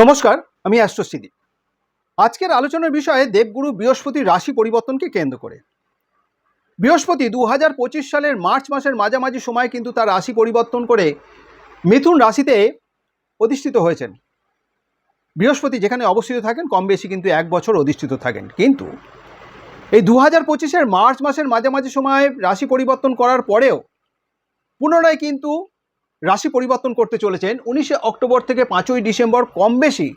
নমস্কার, আমি অ্যাস্ট্রোসিদি। আজকের আলোচনার বিষয়ে দেবগুরু বৃহস্পতির রাশি পরিবর্তনকে কেন্দ্র করে। বৃহস্পতি দু হাজার পঁচিশ সালের মার্চ মাসের মাঝামাঝি সময় কিন্তু তার রাশি পরিবর্তন করে মিথুন রাশিতে অধিষ্ঠিত হয়েছেন। বৃহস্পতি যেখানে অবস্থিত থাকেন, কম বেশি কিন্তু এক বছর অধিষ্ঠিত থাকেন। কিন্তু এই দু হাজার পঁচিশের মার্চ মাসের মাঝামাঝি সময়ে রাশি পরিবর্তন করার পরেও পুনরায় কিন্তু রাশি পরিবর্তন করতে চলেছেন। উনিশে অক্টোবর থেকে পাঁচই ডিসেম্বর কম বেশি।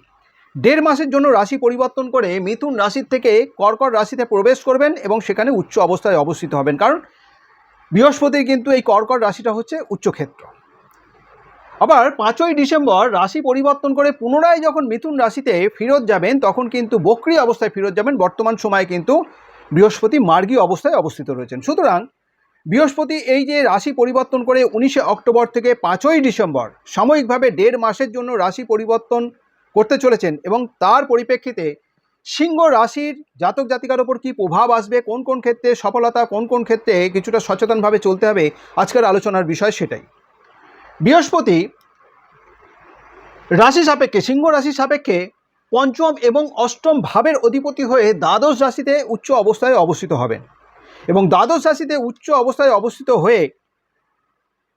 দেড় মাসের জন্য রাশি পরিবর্তন করে মিথুন রাশির থেকে কর্কট রাশিতে প্রবেশ করবেন এবং সেখানে উচ্চ অবস্থায় অবস্থিত হবেন। কারণ বৃহস্পতির কিন্তু এই কর্কট রাশিটা হচ্ছে উচ্চক্ষেত্র। আবার পাঁচই ডিসেম্বর রাশি পরিবর্তন করে পুনরায় যখন মিথুন রাশিতে ফেরত যাবেন, তখন কিন্তু বক্রি অবস্থায় ফেরত যাবেন। বর্তমান সময়ে কিন্তু বৃহস্পতি মার্গী অবস্থায় অবস্থিত রয়েছেন। সুতরাং বৃহস্পতি এই যে রাশি পরিবর্তন করে উনিশে অক্টোবর থেকে পাঁচই ডিসেম্বর, সাময়িকভাবে দেড় মাসের জন্য রাশি পরিবর্তন করতে চলেছেন এবং তার পরিপ্রেক্ষিতে সিংহ রাশির জাতক জাতিকার ওপর কী প্রভাব আসবে, কোন কোন ক্ষেত্রে সফলতা, কোন কোন ক্ষেত্রে কিছুটা সচেতনভাবে চলতে হবে, আজকের আলোচনার বিষয় সেটাই। বৃহস্পতি রাশি সাপেক্ষে, সিংহ রাশি সাপেক্ষে পঞ্চম এবং অষ্টম ভাবের অধিপতি হয়ে দ্বাদশ রাশিতে উচ্চ অবস্থায় অবস্থিত হবেন। এবং দ্বাদশ রাশিতে উচ্চ অবস্থায় অবস্থিত হয়ে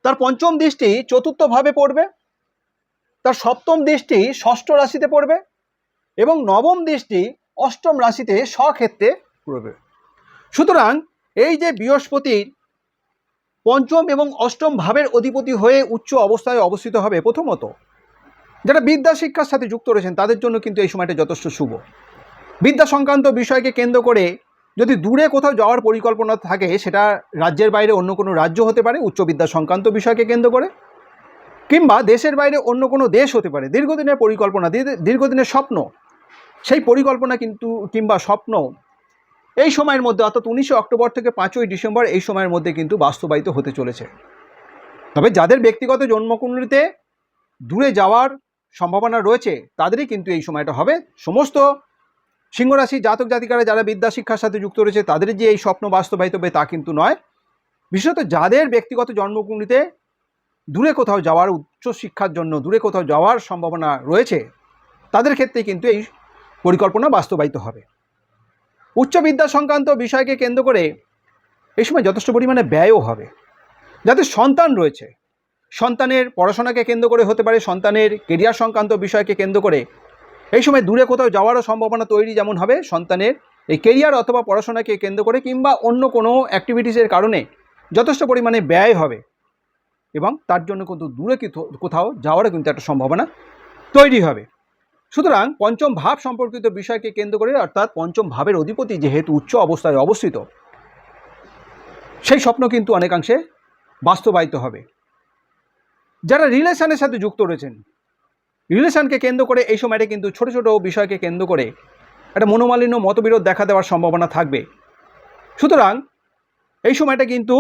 তার পঞ্চম দৃষ্টি চতুর্থভাবে পড়বে, তার সপ্তম দৃষ্টি ষষ্ঠ রাশিতে পড়বে এবং নবম দৃষ্টি অষ্টম রাশিতে স্বক্ষেত্রে পড়বে। সুতরাং এই যে বৃহস্পতির পঞ্চম এবং অষ্টম ভাবের অধিপতি হয়ে উচ্চ অবস্থায় অবস্থিত হবে প্রথমত, যারা বিদ্যা শিক্ষার সাথে যুক্ত রয়েছেন তাদের জন্য কিন্তু এই সময়টা যথেষ্ট শুভ। বিদ্যা সংক্রান্ত বিষয়কে কেন্দ্র করে যদি দূরে কোথাও যাওয়ার পরিকল্পনা থাকে, সেটা রাজ্যের বাইরে অন্য কোনো রাজ্য হতে পারে উচ্চবিদ্যা সংক্রান্ত বিষয়কে কেন্দ্র করে, কিংবা দেশের বাইরে অন্য কোনো দেশ হতে পারে। দীর্ঘদিনের পরিকল্পনা দীর্ঘ- দীর্ঘদিনের স্বপ্ন, সেই পরিকল্পনা কিন্তু, কিংবা স্বপ্ন, এই সময়ের মধ্যে, অর্থাৎ উনিশে অক্টোবর থেকে পাঁচই ডিসেম্বর, এই সময়ের মধ্যে কিন্তু বাস্তবায়িত হতে চলেছে। তবে যাদের ব্যক্তিগত জন্মকুণ্ডলিতে দূরে যাওয়ার সম্ভাবনা রয়েছে, তাদেরই কিন্তু এই সময়টা হবে। সমস্ত সিংহরাশি জাতক জাতিকারা যারা বিদ্যা শিক্ষার সাথে যুক্ত রয়েছে, তাদের যে এই স্বপ্ন বাস্তবায়িত হবে তা কিন্তু নয়। বিশেষত যাদের ব্যক্তিগত জন্মকুণ্ডলিতে দূরে কোথাও যাওয়ার উচ্চ শিক্ষার জন্য দূরে কোথাও যাওয়ার সম্ভাবনা রয়েছে, তাদের ক্ষেত্রে কিন্তু এই পরিকল্পনা বাস্তবায়িত হবে। উচ্চ বিদ্যা সংক্রান্ত বিষয়কে কেন্দ্র করে এই সময় যথেষ্ট পরিমাণে ব্যয়ও হবে। যাদের সন্তান রয়েছে, সন্তানের পড়াশোনাকে কেন্দ্র করে হতে পারে, সন্তানের কেরিয়ার সংক্রান্ত বিষয়কে কেন্দ্র করে এই সময় দূরে কোথাও যাওয়ারও সম্ভাবনা তৈরি যেমন হবে সন্তানের এই কেরিয়ার অথবা পড়াশোনাকে কেন্দ্র করে কিংবা অন্য কোনো অ্যাক্টিভিটিসের কারণে যথেষ্ট পরিমাণে ব্যয় হবে। এবং তার জন্য কিন্তু দূরে কিথো- কোথাও যাওয়ারও কিন্তু একটা সম্ভাবনা তৈরি হবে। সুতরাং পঞ্চম ভাব সম্পর্কিত বিষয়কে কেন্দ্র করে অর্থাৎ পঞ্চম ভাবের অধিপতি যেহেতু উচ্চ অবস্থায় অবস্থিত, সেই স্বপ্ন কিন্তু অনেকাংশে বাস্তবায়িত হবে। যারা রিলেশনের সাথে যুক্ত রয়েছেন রিলেশনকে কেন্দ্র করে এই সময়টা কিন্তু ছোট ছোট বিষয়কে কেন্দ্র করে একটা মনোমালিন্য, মতবিরোধ দেখা দেওয়ার সম্ভাবনা থাকবে। সুতরাং এই সময়টা কিন্তু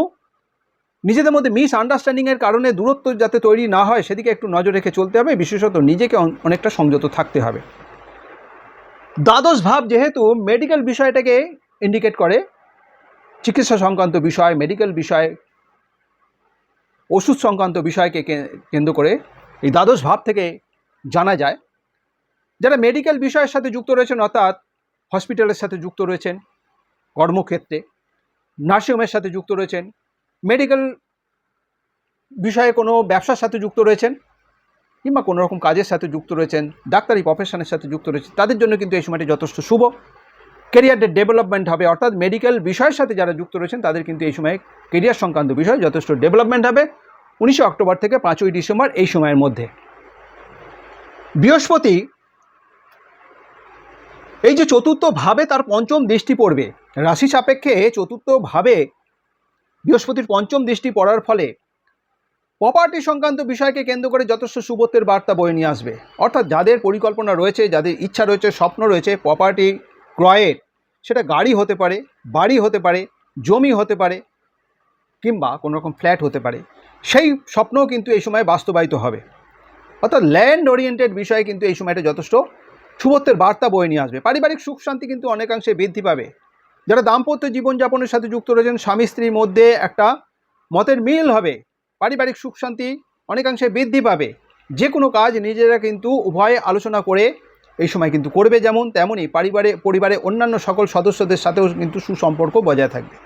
নিজেদের মধ্যে মিস আন্ডারস্ট্যান্ডিংয়ের কারণে দূরত্ব যাতে তৈরি না হয়, সেদিকে একটু নজর রেখে চলতে হবে। বিশেষত নিজেকে অনেকটা সংযত থাকতে হবে। দ্বাদশ ভাব যেহেতু মেডিকেল বিষয়টাকে ইন্ডিকেট করে, চিকিৎসা সংক্রান্ত বিষয় মেডিকেল বিষয়, ওষুধ সংক্রান্ত বিষয়কে কেন্দ্র করে এই দ্বাদশ ভাব থেকে জানা যায়। যারা মেডিকেল বিষয়ের সাথে যুক্ত রয়েছেন, অর্থাৎ হসপিটালের সাথে যুক্ত রয়েছেন, কর্মক্ষেত্রে নার্সিংহোমের সাথে যুক্ত রয়েছেন মেডিকেল বিষয়ে কোনো ব্যবসার সাথে যুক্ত রয়েছেন, কিংবা কোনো রকম কাজের সাথে যুক্ত রয়েছেন, ডাক্তারি প্রফেশনের সাথে যুক্ত রয়েছেন, তাদের জন্য কিন্তু এই সময়টি যথেষ্ট শুভ। কেরিয়ারের ডেভেলপমেন্ট হবে, অর্থাৎ মেডিকেল বিষয়ের সাথে যারা যুক্ত রয়েছেন, তাদের কিন্তু এই সময়ে কেরিয়ার সংক্রান্ত বিষয়ে যথেষ্ট ডেভেলপমেন্ট হবে। উনিশে অক্টোবর থেকে পাঁচই ডিসেম্বর এই সময়ের মধ্যে। বৃহস্পতি, এই যে চতুর্থ ভাবে তার পঞ্চম দৃষ্টি পড়বে, রাশি সাপেক্ষে চতুর্থ ভাবে বৃহস্পতির পঞ্চম দৃষ্টি পড়ার ফলে প্রপার্টি সংক্রান্ত বিষয়কে কেন্দ্র করে যথেষ্ট সুবত্বের বার্তা বয়ে নিয়ে আসবে। অর্থাৎ যাদের পরিকল্পনা রয়েছে, যাদের ইচ্ছা রয়েছে, স্বপ্ন রয়েছে প্রপার্টি ক্রয়ের সেটা গাড়ি হতে পারে, বাড়ি হতে পারে, জমি হতে পারে, কিংবা কোনো রকম ফ্ল্যাট হতে পারে, সেই স্বপ্নও কিন্তু এই সময় বাস্তবায়িত হবে। অর্থাৎ ল্যান্ড ওরিয়েন্টেড বিষয়ে কিন্তু এই সময়টা যথেষ্ট শুভত্বের বার্তা বয়ে নিয়ে আসবে। পারিবারিক সুখ শান্তি কিন্তু অনেকাংশে বৃদ্ধি পাবে। যারা দাম্পত্য জীবনযাপনের সাথে যুক্ত রয়েছেন, স্বামী স্ত্রীর মধ্যে একটা মতের মিল হবে। পারিবারিক সুখ শান্তি অনেকাংশে বৃদ্ধি পাবে। যে কোনো কাজ নিজেরা কিন্তু উভয়ে আলোচনা করে এই সময় কিন্তু করবে যেমন তেমনই পরিবারে পরিবারে অন্যান্য সকল সদস্যদের সাথেও কিন্তু সুসম্পর্ক বজায় থাকবে।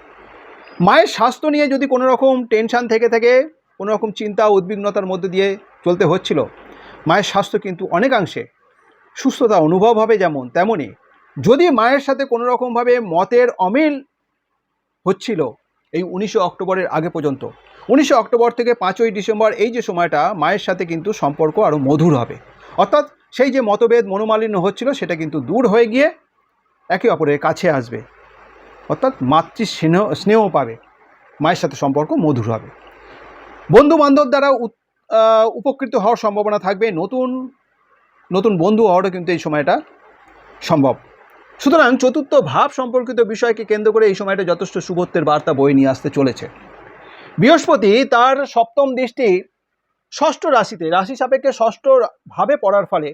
মায়ের স্বাস্থ্য নিয়ে যদি কোনো রকম টেনশান থেকে থাকে, কোনো রকম চিন্তা, উদ্বিগ্নতার মধ্যে দিয়ে চলতে হচ্ছিল মায়ের স্বাস্থ্য কিন্তু অনেকাংশে সুস্থতা অনুভব হবে যেমন তেমনই যদি মায়ের সাথে কোনো রকমভাবে মতের অমিল হচ্ছিল এই উনিশে অক্টোবরের আগে পর্যন্ত, উনিশে অক্টোবর থেকে পাঁচই ডিসেম্বর এই যে সময়টা মায়ের সাথে কিন্তু সম্পর্ক আরও মধুর হবে। অর্থাৎ সেই যে মতভেদ মনোমালিন্য হচ্ছিল সেটা কিন্তু দূর হয়ে গিয়ে একে অপরের কাছে আসবে। অর্থাৎ মাতৃ স্নেহ স্নেহ পাবে। মায়ের সাথে সম্পর্ক মধুর হবে। বন্ধু বান্ধব দ্বারা উপকৃত হওয়ার সম্ভাবনা থাকবে। নতুন নতুন বন্ধু হওয়ারও কিন্তু এই সময়টা সম্ভব। সুতরাং চতুর্থ ভাব সম্পর্কিত বিষয়কে কেন্দ্র করে এই সময়টা যথেষ্ট শুভত্বের বার্তা বয়ে নিয়ে আসতে চলেছে। বৃহস্পতি তার সপ্তম দৃষ্টি ষষ্ঠ রাশিতে। রাশি সাপেক্ষে ষষ্ঠ ভাবে পড়ার ফলে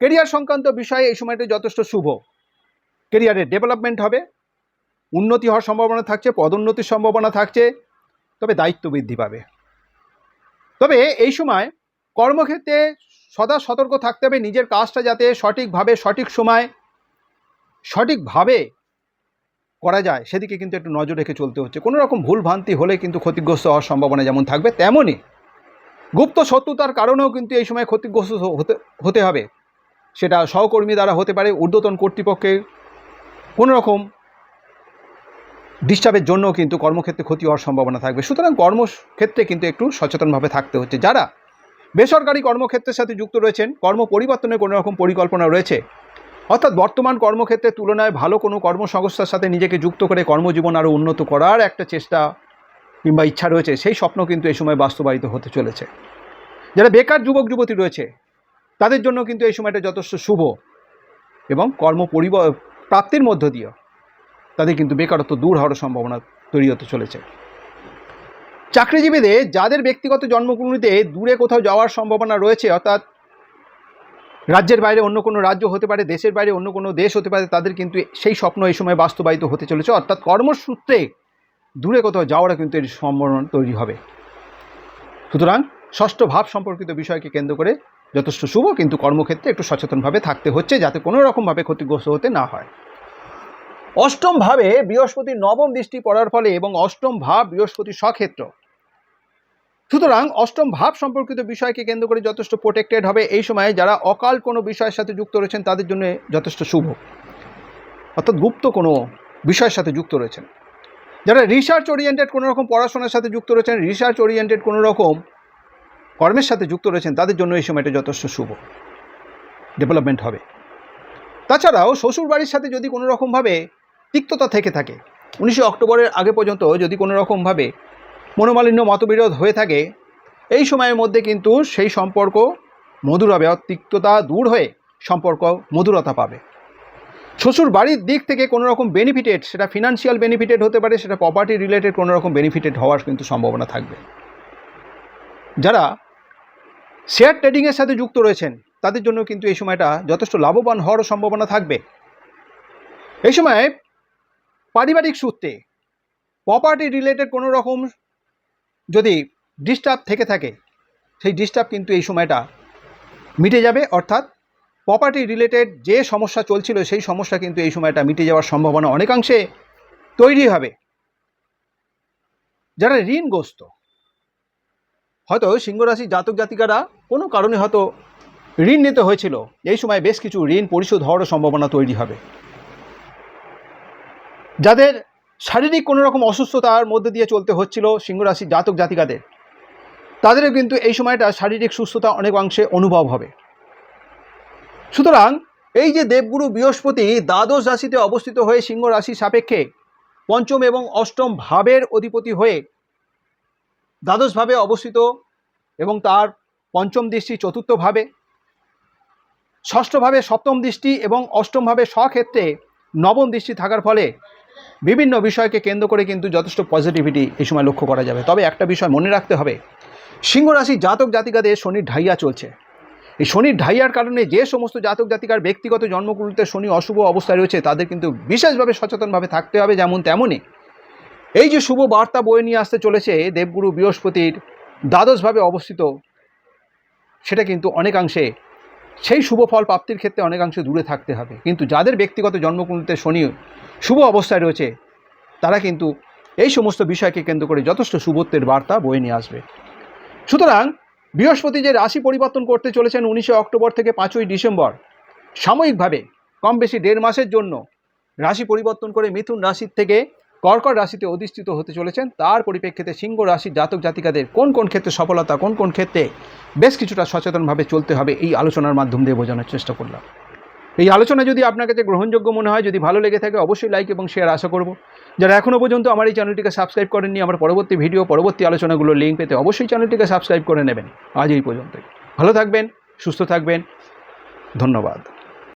কেরিয়ার সংক্রান্ত বিষয়ে এই সময়টা যথেষ্ট শুভ। কেরিয়ারের ডেভেলপমেন্ট হবে। উন্নতি হওয়ার সম্ভাবনা থাকছে, পদোন্নতির সম্ভাবনা থাকছে, তবে দায়িত্ব বৃদ্ধি পাবে। তবে এই সময় কর্মক্ষেত্রে সদা সতর্ক থাকতে হবে নিজের কাজটা যাতে সঠিকভাবে, সঠিক সময়, সঠিকভাবে করা যায়, সেদিকে কিন্তু একটু নজর রেখে চলতে হচ্ছে। কোনো রকম ভুল ভ্রান্তি হলে কিন্তু ক্ষতিগ্রস্ত হওয়ার সম্ভাবনা যেমন থাকবে, তেমনই গুপ্ত শত্রুতার কারণেও কিন্তু এই সময় ক্ষতিগ্রস্ত হতে হতে হবে। সেটা সহকর্মী দ্বারা হতে পারে, ঊর্ধ্বতন কর্তৃপক্ষের কোনো রকম ডিস্টার্বের জন্য কিন্তু কর্মক্ষেত্রে ক্ষতি হওয়ার সম্ভাবনা থাকবে। সুতরাং কর্মক্ষেত্রে কিন্তু একটু সচেতনভাবে থাকতে হচ্ছে। যারা বেসরকারি কর্মক্ষেত্রের সাথে যুক্ত রয়েছেন, কর্ম পরিবর্তনের কোনো রকম পরিকল্পনা রয়েছে, অর্থাৎ বর্তমান কর্মক্ষেত্রের তুলনায় ভালো কোনো কর্মসংস্থার সাথে নিজেকে যুক্ত করে কর্মজীবন আরও উন্নত করার একটা চেষ্টা কিংবা ইচ্ছা রয়েছে, সেই স্বপ্ন কিন্তু এই সময় বাস্তবায়িত হতে চলেছে। যারা বেকার যুবক, যুবতী রয়েছে, তাদের জন্য কিন্তু এই সময়টা যথেষ্ট শুভ এবং কর্ম পরিব প্রাপ্তির মধ্য দিয়ে তাদের কিন্তু বেকারত্ব দূর হওয়ার সম্ভাবনা তৈরি হতে চলেছে। চাকরিজীবীদের, যাদের ব্যক্তিগত জন্মকুণ্ডলিতে দূরে কোথাও যাওয়ার সম্ভাবনা রয়েছে, অর্থাৎ রাজ্যের বাইরে অন্য কোনো রাজ্য হতে পারে, দেশের বাইরে অন্য কোনো দেশ হতে পারে, তাদের কিন্তু সেই স্বপ্ন এই সময় বাস্তবায়িত হতে চলেছে। অর্থাৎ কর্মসূত্রে দূরে কোথাও যাওয়ারও কিন্তু এর সম্ভাবনা তৈরি হবে। সুতরাং ষষ্ঠ ভাব সম্পর্কিত বিষয়কে কেন্দ্র করে যথেষ্ট শুভ কিন্তু কর্মক্ষেত্রে একটু সচেতনভাবে থাকতে হচ্ছে, যাতে কোনো রকমভাবে ক্ষতিগ্রস্ত হতে না হয়। অষ্টম ভাবে বৃহস্পতির নবম দৃষ্টি পড়ার ফলে এবং অষ্টম ভাব বৃহস্পতি স্বক্ষেত্র সুতরাং অষ্টম ভাব সম্পর্কিত বিষয়কে কেন্দ্র করে যথেষ্ট প্রোটেক্টেড হবে এই সময়ে যারা অকাল কোনো বিষয়ের সাথে যুক্ত রয়েছেন তাদের জন্য যথেষ্ট শুভ। অর্থাৎ গুপ্ত কোনো বিষয়ের সাথে যুক্ত রয়েছেন। যারা রিসার্চ ওরিয়েন্টেড কোনো রকম পড়াশোনার সাথে যুক্ত রয়েছেন রিসার্চ ওরিয়েন্টেড কোনো রকম কর্মের সাথে যুক্ত রয়েছেন, তাদের জন্য এই সময়টা যথেষ্ট শুভ। ডেভেলপমেন্ট হবে। তাছাড়াও শ্বশুরবাড়ির সাথে যদি কোনো রকমভাবে তিক্ততা থেকে থাকে। উনিশে অক্টোবরের আগে পর্যন্ত যদি কোনো রকমভাবে মনোমালিন্য, মতবিরোধ হয়ে থাকে, এই সময়ের মধ্যে কিন্তু সেই সম্পর্ক মধুর হবে তিক্ততা দূর হয়ে সম্পর্ক মধুরতা পাবে। শ্বশুর বাড়ির দিক থেকে কোনো রকম বেনিফিটেড সেটা ফিনান্সিয়াল বেনিফিটেড হতে পারে, সেটা প্রপার্টি রিলেটেড কোনো রকম বেনিফিটেড হওয়ার কিন্তু সম্ভাবনা থাকবে। যারা শেয়ার ট্রেডিংয়ের সাথে যুক্ত রয়েছেন, তাদের জন্য কিন্তু এই সময়টা যথেষ্ট লাভবান হওয়ারও সম্ভাবনা থাকবে। এই সময় পারিবারিক সূত্রে প্রপার্টি রিলেটেড কোনো রকম যদি ডিস্টার্ব থেকে থাকে, সেই ডিস্টার্ব কিন্তু এই সময়টা মিটে যাবে। অর্থাৎ প্রপার্টি রিলেটেড যে সমস্যা চলছিল, সেই সমস্যা কিন্তু এই সময়টা মিটে যাওয়ার সম্ভাবনা অনেকাংশে তৈরি হবে। যারা ঋণগ্রস্ত, হয়তো সিংহরাশি জাতক জাতিকারা কোনো কারণে হয়তো ঋণ নিতে হয়েছিল। এই সময় বেশ কিছু ঋণ পরিশোধ হওয়ারও সম্ভাবনা তৈরি হবে। যাদের শারীরিক কোনো রকম অসুস্থতার মধ্যে দিয়ে চলতে হচ্ছিল সিংহরাশি জাতক জাতিকাদের, তাদেরও কিন্তু এই সময়টা শারীরিক সুস্থতা অনেক অংশে অনুভব হবে। সুতরাং এই যে দেবগুরু বৃহস্পতি দ্বাদশ রাশিতে অবস্থিত হয়ে সিংহ রাশি সাপেক্ষে পঞ্চম এবং অষ্টম ভাবের অধিপতি হয়ে দ্বাদশভাবে অবস্থিত এবং তার পঞ্চম দৃষ্টি চতুর্থ ভাবে ষষ্ঠভাবে সপ্তম দৃষ্টি এবং অষ্টমভাবে স্বক্ষেত্রে নবম দৃষ্টি থাকার ফলে বিভিন্ন বিষয়কে কেন্দ্র করে কিন্তু যথেষ্ট পজিটিভিটি এই সময় লক্ষ্য করা যাবে। তবে একটা বিষয় মনে রাখতে হবে, সিংহ রাশি জাতক জাতিকাদের শনির ঢাইয়া চলছে। এই শনির ঢাইয়ার কারণে যে সমস্ত জাতক জাতিকার ব্যক্তিগত জন্মকুণ্ডলিতে শনি অশুভ অবস্থায় রয়েছে, তাদের কিন্তু বিশেষভাবে সচেতনভাবে থাকতে হবে যেমন তেমনই। এই যে শুভ বার্তা বয়ে নিয়ে আসতে চলেছে দেবগুরু বৃহস্পতির দ্বাদশভাবে অবস্থিত, সেটা কিন্তু অনেকাংশে সেই শুভ ফল প্রাপ্তির ক্ষেত্রে অনেকাংশে দূরে থাকতে হবে। কিন্তু যাদের ব্যক্তিগত জন্মকুণ্ডলিতে শনি শুভ অবস্থায় রয়েছে, তারা কিন্তু এই সমস্ত বিষয়কে কেন্দ্র করে যথেষ্ট শুভত্বের বার্তা বয়ে নিয়ে আসবে। সুতরাং বৃহস্পতি যে রাশি পরিবর্তন করতে চলেছেন উনিশে অক্টোবর থেকে পাঁচই ডিসেম্বর, সাময়িকভাবে কম বেশি দেড় মাসের জন্য রাশি পরিবর্তন করে মিথুন রাশির থেকে কর্কট রাশিতে অধিষ্ঠিত হতে চলেছেন। তার পরিপ্রেক্ষিতে সিংহ রাশির জাতক জাতিকাদের কোন কোন ক্ষেত্রে সফলতা, কোন কোন ক্ষেত্রে বেশ কিছুটা সচেতনভাবে চলতে হবে এই আলোচনার মাধ্যম দিয়ে বোঝানোর চেষ্টা করলাম। এই আলোচনা যদি আপনার কাছে গ্রহণযোগ্য মনে হয়, যদি ভালো লেগে থাকে অবশ্যই লাইক এবং শেয়ার আশা করব। যারা এখনও পর্যন্ত আমার এই চ্যানেলটিকে সাবস্ক্রাইব করেননি, আমার পরবর্তী ভিডিও পরবর্তী আলোচনাগুলোর লিঙ্ক পেতে অবশ্যই চ্যানেলটিকে সাবস্ক্রাইব করে নেবেন। আজ এই পর্যন্তই। ভালো থাকবেন, সুস্থ থাকবেন। ধন্যবাদ।